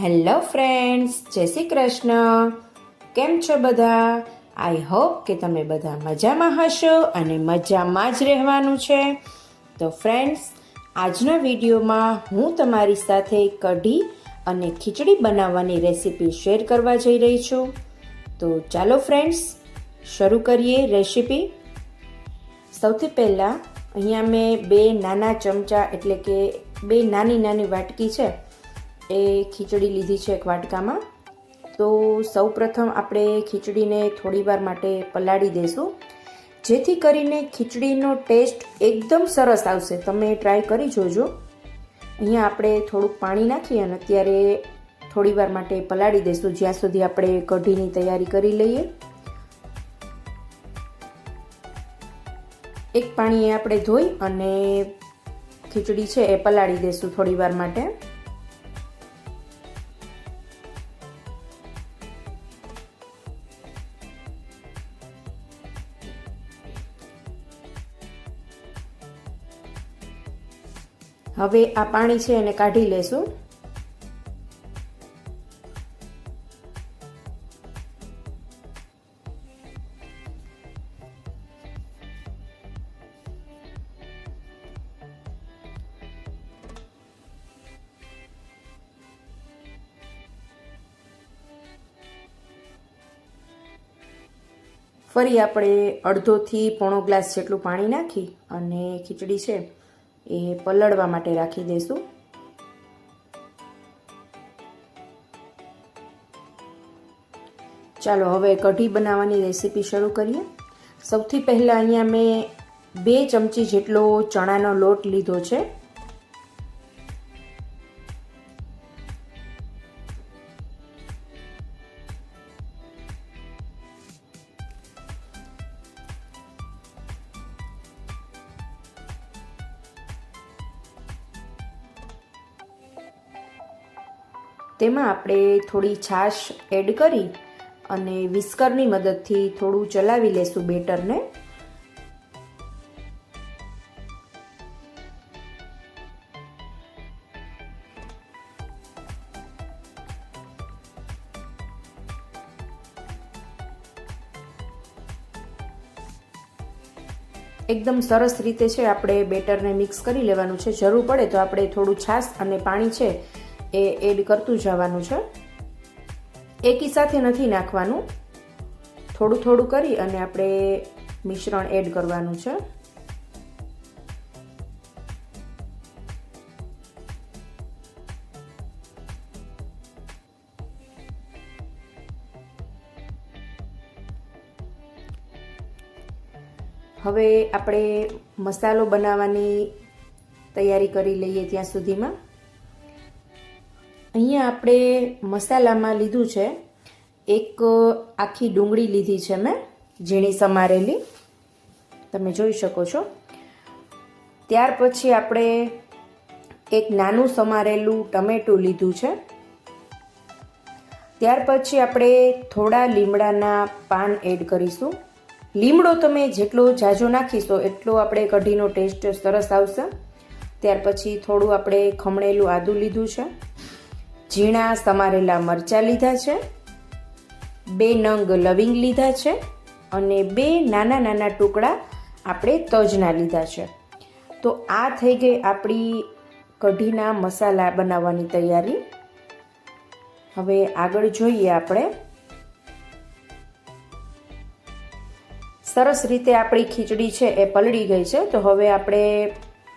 Hello friends, જય શ્રી કૃષ્ણ. કેમ છો બધા? આઈ હોપ કે તમે બધા મજામાં હશો અને મજામાં જ રહેવાનું છે. તો ફ્રેન્ડ્સ, આજના વિડીયોમાં હું તમારી સાથે કઢી અને ખીચડી બનાવવાની રેસીપી શેર કરવા જઈ રહી છું. તો ચાલો ફ્રેન્ડ્સ, શરૂ કરીએ રેસીપી. સૌથી પહેલાં અહીંયા મેં બે નાના ચમચા એટલે કે બે નાની નાની વાટકી છે એ ખીચડી લીધી છે એક વાટકામાં. તો સૌ પ્રથમ આપણે ખીચડીને થોડીવાર માટે પલાળી દઈશું જેથી કરીને ખીચડીનો ટેસ્ટ એકદમ સરસ આવશે. તમે ટ્રાય કરી જોજો. અહીંયા આપણે થોડુંક પાણી નાખી અને અત્યારે થોડીવાર માટે પલાળી દઈશું જ્યાં સુધી આપણે કઢીની તૈયારી કરી લઈએ. એક પાણીએ આપણે ધોઈ અને ખીચડી છે એ પલાળી દઈશું થોડી વાર માટે. હવે આ પાણી છે એને કાઢી લેશું. ફરી આપણે અડધોથી પોણો ગ્લાસ જેટલું પાણી નાખી અને ખીચડી છે. એ પલળવા માટે રાખી દઈશું ચાલો, હવે કઢી બનાવવાની રેસીપી શરૂ કરીએ. સૌથી પહેલાં અહીંયા મેં બે ચમચી જેટલો ચણાનો લોટ લીધો છે. તેમાં આપણે થોડી છાશ એડ કરી અને વિસ્કરની મદદથી થોડું ચલાવી લેશું બેટરને. એકદમ સરસ રીતે છે, આપણે બેટરને મિક્સ કરી લેવાનું છે. જરૂર પડે તો આપણે થોડું છાશ અને પાણી છે એ એડ કરતું જવાનું છે. એકી સાથે નથી નાખવાનું. થોડું થોડું કરી અને આપણે મિશ્રણ એડ કરવાનું છે. હવે આપણે મસાલો બનાવવાની તૈયારી કરી લઈએ ત્યાં સુધીમાં. અહીંયા આપણે મસાલામાં લીધું છે એક આખી ડુંગળી લીધી છે મેં, ઝીણી સમારેલી. તમે જોઈ શકો છો. ત્યાર પછી આપણે એક નાનું સમારેલું ટમેટું લીધું છે. ત્યાર પછી આપણે થોડા લીમડાના પાન એડ કરીશું. લીમડો તમે જેટલો જાજો નાખીશો એટલો આપણે કઢીનો ટેસ્ટ સરસ આવશે. ત્યાર પછી થોડું આપણે ખમણેલું આદું લીધું છે. ઝીણા સમારેલા મરચાં લીધા છે, બે નંગ લવિંગ લીધા છે અને બે નાના નાના ટુકડા આપણે તજના લીધા છે. તો આ થઈ ગઈ આપણી કઢીના મસાલા બનાવવાની તૈયારી. હવે આગળ જોઈએ આપણે. સરસ રીતે આપણી ખીચડી છે એ પલળી ગઈ છે, તો હવે આપણે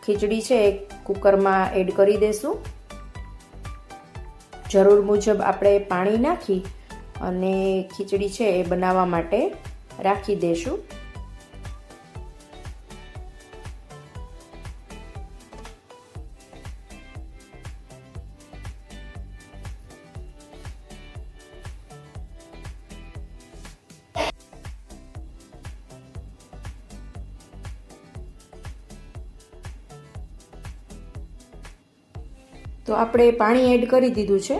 ખીચડી છે એ કુકરમાં એડ કરી દઈશું જરૂર મુજબ આપણે પાણી નાખી અને ખીચડી છે એ બનાવવા માટે રાખી દઈશું તો આપણે પાણી એડ કરી દીધું છે.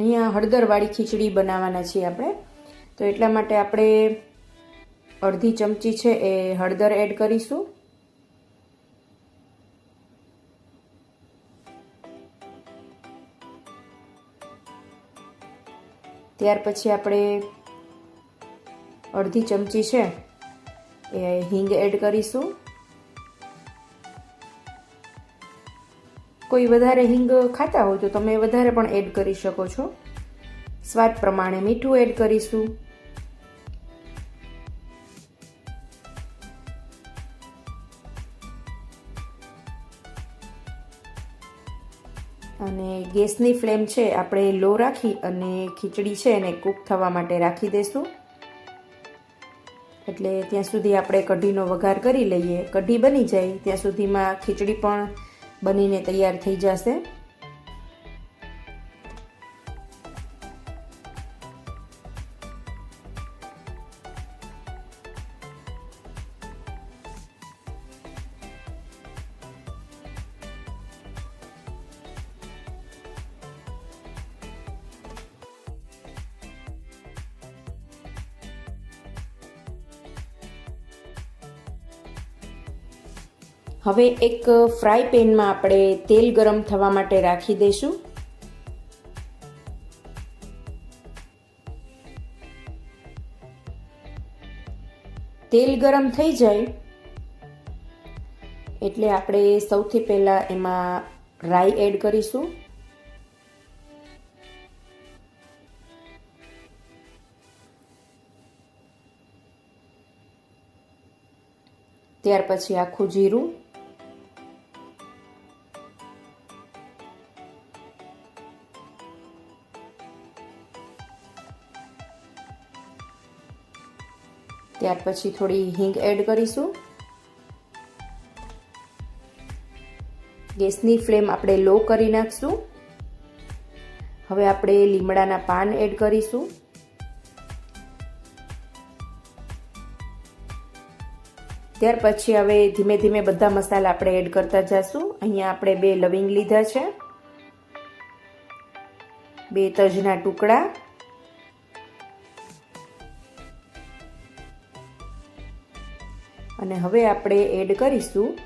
અહીંયા હળદરવાળી ખીચડી બનાવવાના છીએ આપણે. તો એટલા માટે આપણે અડધી ચમચી છે એ હળદર એડ કરીશું. ત્યાર પછી આપણે અડધી ચમચી છે એ હિંગ એડ કરીશું. કોઈ વધારે હિંગ ખાતા હોય તો તમે વધારે પણ એડ કરી શકો છો. સ્વાદ પ્રમાણે મીઠું એડ કરીશું. અને ગેસની ફ્લેમ છે, આપણે લો રાખી અને ખીચડી છે એને કૂક થવા માટે રાખી દઈશું એટલે ત્યાં સુધી આપણે કઢીનો વઘાર કરી લઈએ. કઢી બની જાય, ત્યાં સુધીમાં ખીચડી પણ બનીને તૈયાર થઈ જશે. હવે એક ફ્રાય પેનમાં આપણે તેલ ગરમ થવા માટે રાખી દઈશું. તેલ ગરમ થઈ જાય. એટલે આપણે સૌથી પહેલાં એમાં રાઈ એડ કરીશું. ત્યાર પછી આખું જીરું. ત્યાર પછી થોડી હિંગ એડ કરીશું. ગેસની ફ્લેમ આપણે લો કરી નાખશું. હવે આપણે લીમડાના પાન એડ કરીશું. ત્યાર પછી હવે ધીમે ધીમે બધા મસાલા આપણે એડ કરતા જઈશું અહીંયા આપણે બે લવિંગ લીધા છે. બે તજના ટુકડા. અને હવે આપણે એડ કરીશું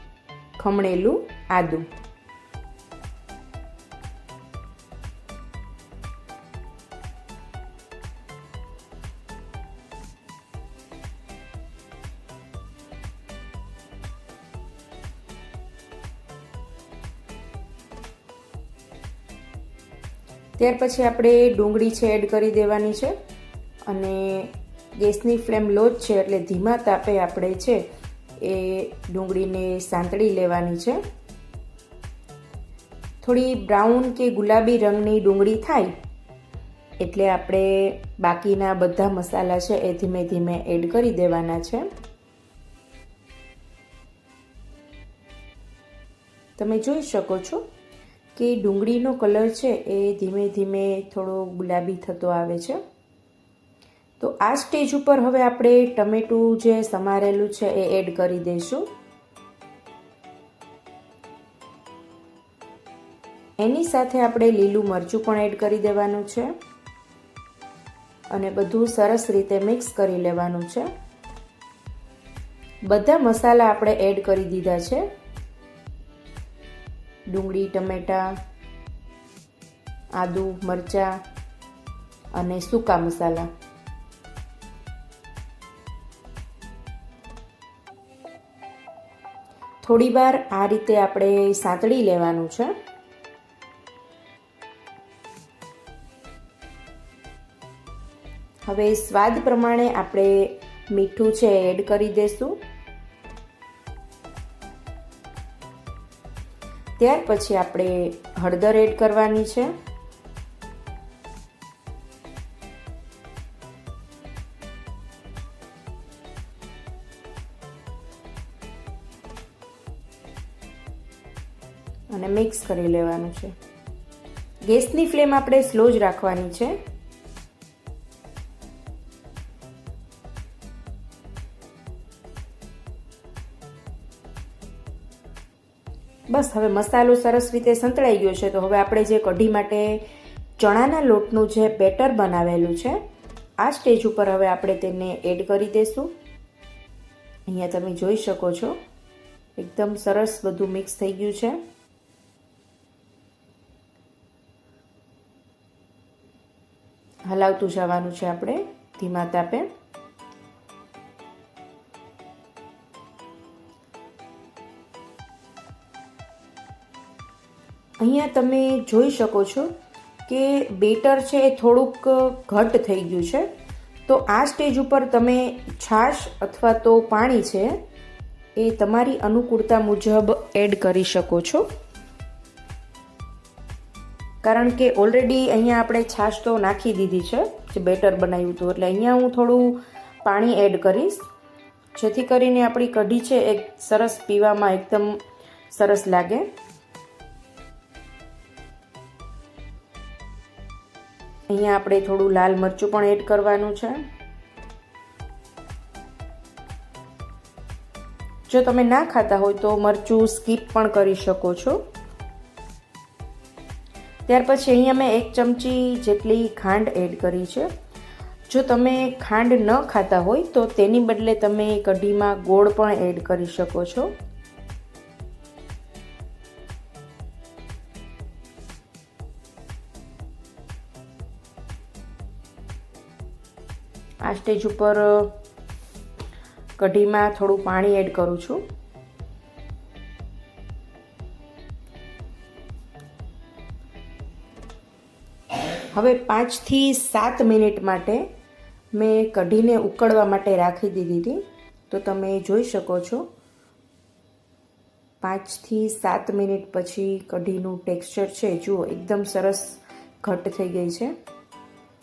ખમણેલું આદું. ત્યાર પછી આપણે ડુંગળી છે એડ કરી દેવાની છે અને ગેસની ફ્લેમ લો જ છે એટલે ધીમા તાપે આપણે છે એ ડુંગળીને સાંતળી લેવાની છે. થોડી બ્રાઉન કે ગુલાબી રંગની ડુંગળી થાય એટલે આપણે બાકીના બધા મસાલા છે એ ધીમે ધીમે એડ કરી દેવાના છે. તમે જોઈ શકો છો કે ડુંગળીનો કલર છે એ ધીમે ધીમે થોડો ગુલાબી થતો આવે છે. તો આ સ્ટેજ ઉપર હવે આપણે ટમેટું જે સમારેલું છે એ એડ કરી દઈશું. એની સાથે આપણે લીલું મરચું પણ એડ કરી દેવાનું છે. અને બધું સરસ રીતે મિક્સ કરી લેવાનું છે. બધા મસાલા આપણે એડ કરી દીધા છે. ડુંગળી, ટમેટા, આદુ, મરચાં અને સૂકા મસાલા. થોડી વાર આ રીતે આપણે સાંતળી લેવાનું છે. હવે સ્વાદ પ્રમાણે આપણે મીઠું છે એડ કરી દઈશું ત્યાર પછી આપણે હળદર એડ કરવાની છે. અને મિક્સ કરી લેવાનું છે. ગેસની ફ્લેમ આપણે સ્લો જ રાખવાની છે. બસ, હવે મસાલો સરસ રીતે સંતળાઈ ગયો છે, તો હવે આપણે જે કઢી માટે ચણાના લોટનું જે બેટર બનાવેલું છે, આ સ્ટેજ ઉપર હવે આપણે તેને એડ કરી દઈશું અહીંયા તમે જોઈ શકો છો, એકદમ સરસ બધું મિક્સ થઈ ગયું છે. હલાવતું જવાનું છે આપણે, ધીમા તાપે. અહીંયા તમે જોઈ શકો છો કે બેટર છે એ થોડુંક ઘટ થઈ ગયું છે. તો આ સ્ટેજ ઉપર તમે છાશ અથવા તો પાણી છે એ તમારી અનુકૂળતા મુજબ એડ કરી શકો છો. કારણ કે ઓલરેડી અહીંયા આપણે છાશ તો નાખી દીધી છે, જે બેટર બનાવ્યું હતું. એટલે અહીંયા હું થોડું પાણી એડ કરીશ. જેથી કરીને આપણી કઢી છે એક સરસ પીવામાં એકદમ સરસ લાગે. અહીંયા આપણે થોડું લાલ મરચું પણ એડ કરવાનું છે. જો તમે ના ખાતા હોય તો મરચું સ્કીપ પણ કરી શકો છો. ત્યાર પછી અહીંયા મેં એક ચમચી જેટલી ખાંડ એડ કરી છે. જો તમે ખાંડ ન ખાતા હોય, તો તેની બદલે તમે કઢીમાં ગોળ પણ એડ કરી શકો છો. આ સ્ટેજ ઉપર કઢીમાં થોડું પાણી એડ કરું છું. હવે પાંચથી સાત મિનિટ માટે મેં કઢીને ઉકળવા માટે રાખી દીધી હતી. તો તમે જોઈ શકો છો, પાંચથી સાત મિનિટ પછી કઢીનું ટેક્સચર છે. જુઓ, એકદમ સરસ ઘટ થઈ ગઈ છે.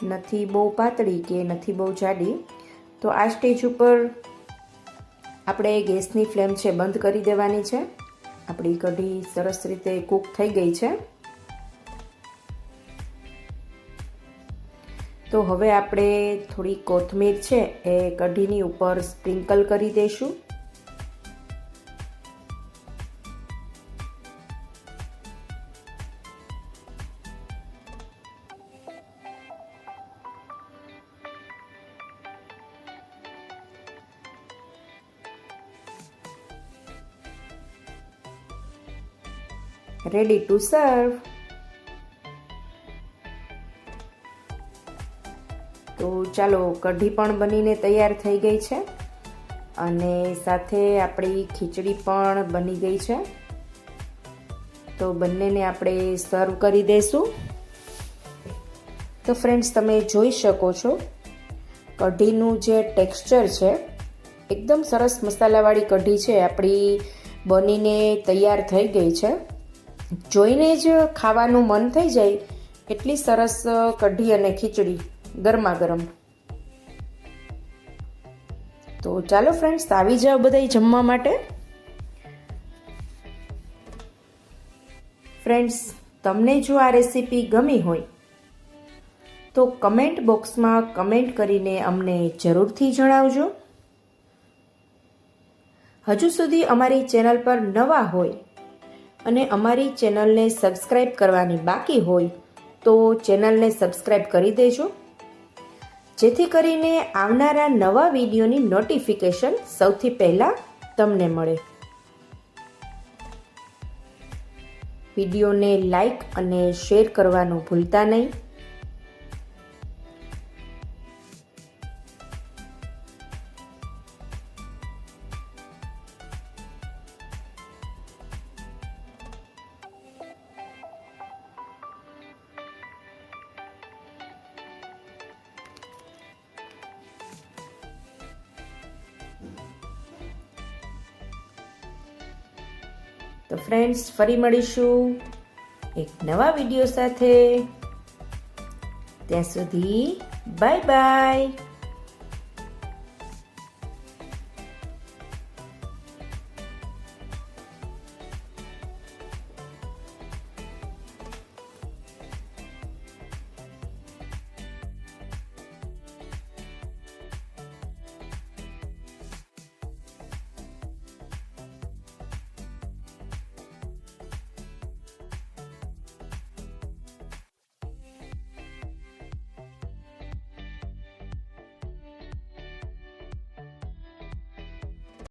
નથી બહુ પાતળી કે નથી બહુ જાડી. તો આ સ્ટેજ ઉપર આપણે ગેસની ફ્લેમ છે બંધ કરી દેવાની છે. આપણી કઢી સરસ રીતે કૂક થઈ ગઈ છે. તો હવે આપણે થોડી કોથમીર છે એ કઢીની ઉપર સ્પ્રિંકલ કરી દઈશું. Ready to serve. તો ચાલો કઢી પણ બનીને તૈયાર થઈ ગઈ છે. અને સાથે આપણી ખીચડી પણ બની ગઈ છે. તો બંનેને આપણે સર્વ કરી દઈશું તો ફ્રેન્ડ્સ, તમે જોઈ શકો છો, કઢીનું જે ટેક્સચર છે, એકદમ સરસ મસાલાવાળી કઢી છે. આપણી બનીને તૈયાર થઈ ગઈ છે. જોઈને જ ખાવાનું મન થઈ જાય, એટલી સરસ કઢી અને ખીચડી. ગરમા ગરમ તો ચાલો ફ્રેન્ડ્સ આવી જાઓ બધા જમવા માટે. ફ્રેન્ડ્સ તમને જો આ રેસીપી ગમી હોય, તો કમેન્ટ બોક્સમાં કમેન્ટ કરીને અમને જરૂરથી જણાવજો. હજુ સુધી અમારી ચેનલ પર નવા હોય અને અમારી ચેનલને સબસ્ક્રાઈબ કરવાની બાકી હોય, તો ચેનલને સબસ્ક્રાઈબ કરી દેજો. જેથી કરીને આવનારા નવા વિડીયોની નોટિફિકેશન સૌથી પહેલાં તમને મળે. વિડીયોને લાઈક અને શેર કરવાનું ભૂલતા નહીં. તો ફ્રેન્ડ્સ ફરી મળીશું એક નવા વીડિયો સાથે. ત્યાં સુધી બાય બાય